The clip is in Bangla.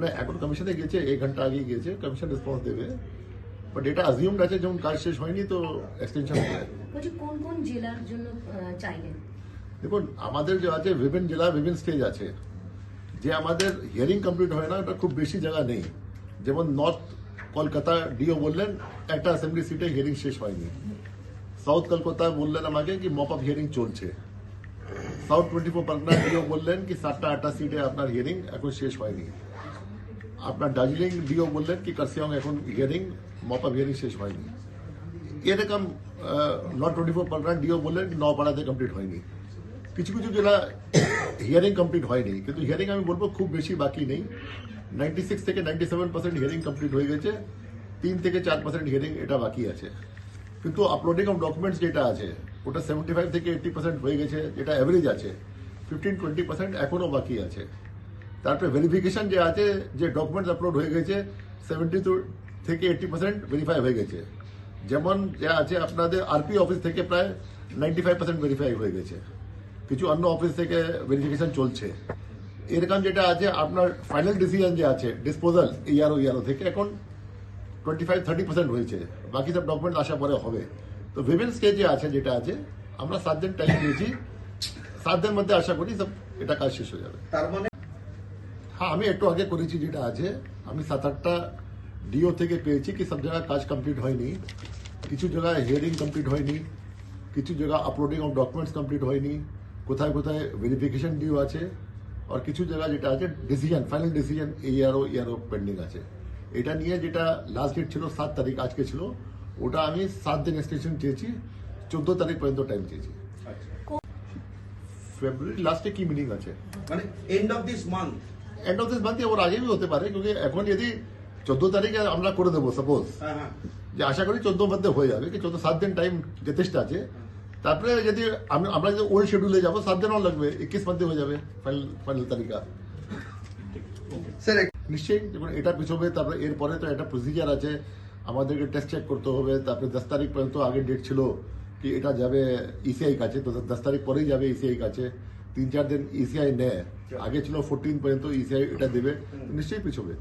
না এখন কমিশনে গেছে এক ঘণ্টা আগে গিয়েছে কমিশন রেসপন্স দেবে। বাট এটা অ্যাজিউমড আছে যেমন কাজ শেষ হয়নি তো এক্সটেনশন বলছি কোন কোন জেলার জন্য চাইলেন? দেখুন আমাদের যে আছে বিভিন্ন জেলা বিভিন্ন স্টেজ আছে। যে আমাদের হিয়ারিং কমপ্লিট হয় না ওটা খুব বেশি জায়গা নেই। যেমন নর্থ কলকাতা ডিও বললেন একটা অ্যাসেম্বলি সিটে হিয়ারিং শেষ হয়নি। সাউথ কলকাতা বললেন আমাকে কি মপ আপ হিয়ারিং চলছে। South twenty four Pargana DO বললেন কি, সাতটা, আটটা সিটে আপনার হিয়ারিং এখন শেষ হয়নি। আপনার দার্জিলিং ডিও বললেন কি কার্সিয়াং এখন হিয়ারিং মপ হিয়ারিং শেষ হয়নি। এরকম north twenty four Pargana DO বললেন কি নপাড়াতে কমপ্লিট হয়নি। কিছু কিছু জেলা হিয়ারিং কমপ্লিট হয়নি। কিন্তু হিয়ারিং আমি বলব খুব বেশি বাকি নেই। নাইনটি সিক্স থেকে ninety seven percent hearing complete হয়ে গেছে। তিন থেকে চার পার্সেন্ট হিয়ারিং এটা বাকি আছে। কিন্তু আপলোডিং অফ ডকুমেন্টস যেটা আছে ওটা সেভেন্টি ফাইভ থেকে এইটি পার্সেন্ট হয়ে গেছে, যেটা অ্যাভারেজ আছে। ফিফটিন টোয়েন্টি পার্সেন্ট এখনও বাকি আছে। তারপরে ভেরিফিকেশন যে আছে, যে ডকুমেন্টস আপলোড হয়ে গেছে সেভেন্টি টু থেকে এইটি পার্সেন্ট ভেরিফাই হয়ে গেছে। যেমন যা আছে আপনাদের আরপি অফিস থেকে প্রায় নাইনটি ফাইভ পার্সেন্ট ভেরিফাই হয়ে গেছে। কিছু অন্য অফিস থেকে ভেরিফিকেশন চলছে। এরকম যেটা আছে, আপনার ফাইনাল ডিসিশন যে আছে ডিসপোজাল ইয়ারও ইয়ারও থেকে এখন টোয়েন্টি ফাইভ থার্টি পার্সেন্ট হয়েছে। বাকি সব ডকুমেন্ট আসা পরে হবে। তো বিভিন্ন স্টেজে আছে যেটা আছে আমরা সাত দিন টাইম দিয়েছি। সাত দিনের মধ্যে আশা করি সব এটা কাজ শেষ হয়ে যাবে। তার মানে? হ্যাঁ আমি একটু আগে করেছি যেটা আছে। আমি সাত আটটা ডিও থেকে পেয়েছি কি সব জায়গায় কাজ কমপ্লিট হয়নি। কিছু জায়গায় হিয়ারিং কমপ্লিট হয়নি। কিছু জায়গা আপলোডিং অফ ডকুমেন্টস কমপ্লিট হয়নি। কোথায় কোথায় ভেরিফিকেশন ডিও আছে। আর কিছু জায়গা যেটা আছে ডিসিশন ফাইনাল ডিসিশন ইয়ারও ইয়ারও পেন্ডিং আছে। এটা নিয়ে যেটা লাস্ট ডেট ছিল সাত তারিখ আজকে ছিল। ওটা আমি সাত দিন এক্সটেনশন চেয়েছি চোদ্দ তারিখ পর্যন্ত টাইম চেয়েছি। ফেব্রুয়ারি লাস্টে কি মিটিং আছে? মানে end of this month end of this month ওর আগেই হতে পারে কিন্তু এখন যদি চোদ্দ তারিখে আমরা করে দেবো সাপোজ হ্যাঁ হ্যাঁ। যে আশা করি চোদ্দ মধ্যে হয়ে যাবে কি চোদ্দ সাত দিন টাইম যথেষ্ট আছে। তারপরে যদি আমি আমরা যদি ওল্ড শিডিউলে যাব সাত দিনও লাগবে একুশ মধ্যে হয়ে যাবে ফাইনাল ফাইনাল তারিখা স্যার নিশ্চয়ই যখন এটা পিছবে তারপরে এরপরে তো একটা প্রসিজার আছে। আমাদেরকে টেস্ট চেক করতে হবে। তারপরে দশ তারিখ পর্যন্ত আগে ডেট ছিল কি এটা যাবে ইসিআই কাছে। তো দশ তারিখ পরেই যাবে ইসিআই কাছে। তিন চার দিন ইসিআই নেয়। আগে ছিল ফোরটিন পর্যন্ত ইসিআই এটা দেবে। নিশ্চয়ই পিছবে।